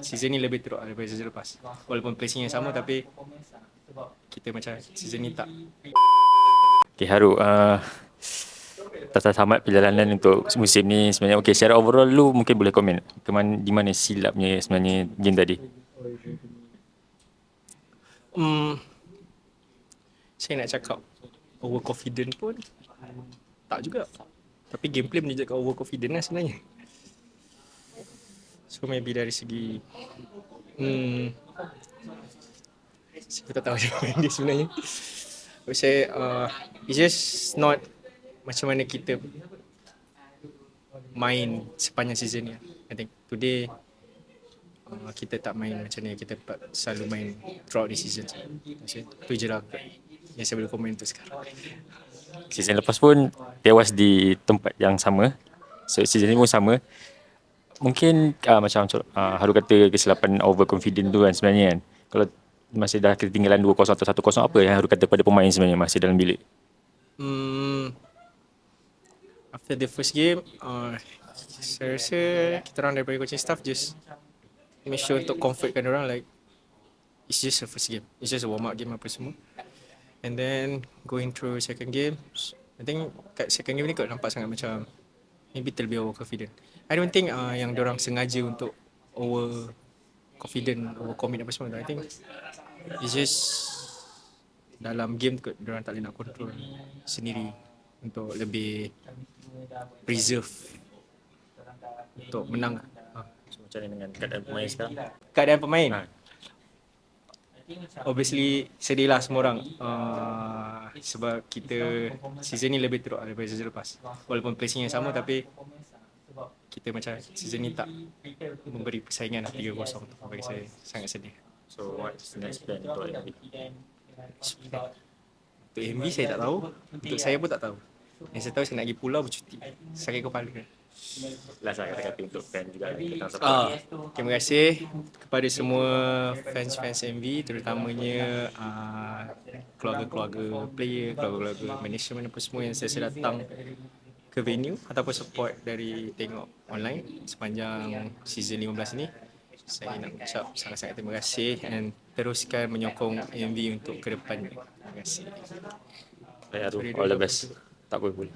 season ni lebih teruk daripada season lepas. Walaupun placing yang sama tapi kita macam season ni tak. Okay, Haru. Uh, atas tamat perjalanan untuk musim ni sebenarnya okay, secara overall lu mungkin boleh komen ke mana, di mana silapnya sebenarnya game tadi Hmm, saya nak cakap overconfident pun tak juga. Tapi gameplay menunjukkan overconfident lah sebenarnya. So maybe dari segi hmm, saya tak tahu jawapan dia sebenarnya. But saya uh, it's just not macam mana kita main sepanjang season ni. I think today uh, kita tak main macam ni kita selalu main throughout the season. Maksud, tu je lah yang saya boleh komen untuk sekarang. Season lepas pun tewas di tempat yang sama. So season ni pun sama mungkin uh, macam uh, Haru kata kesilapan overconfident tu kan sebenarnya kan. Kalau masih dah ketinggalan 2-0 atau 1-0 apa yang Haru kata pada pemain sebenarnya masih dalam bilik? Hmm, after the first game uh, saya rasa kita orang daripada coaching staff just make sure untuk comfortkan orang like it's just a first game. It's just a warm up game apa semua. And then going through second game I think kat second game ni kot nampak sangat macam maybe terlebih overconfident I don't think uh, yang orang sengaja untuk over confident over commit apa semua I think it's just dalam game kot orang tak boleh nak control sendiri untuk lebih preserve untuk menang. Ha. so, macam mana dengan keadaan pemain sekarang Keadaan pemain Ha. Obviously sedih lah semua orang uh, Sebab kita season ni lebih teruk daripada season lepas. Walaupun placing yang sama tapi Kita macam season ni tak memberi persaingan lah 3-0 tu. Bagi saya sangat sedih. So what's the next plan untuk MB Untuk MV saya tak tahu. Untuk saya pun tak tahu. Yang saya tahu saya nak pergi pulau bercuti. Sakit kepala last lah kata-kata untuk fan juga tentang support Ah, terima kasih kepada semua fans-fans MV terutamanya uh, keluarga-keluarga player, keluarga-keluarga management apa semua yang saya datang ke venue ataupun support dari tengok online sepanjang season 15 ni. Saya nak ucap sangat-sangat terima kasih and teruskan menyokong MV untuk ke depan. Terima kasih. Baik Haru all the best tak boleh boleh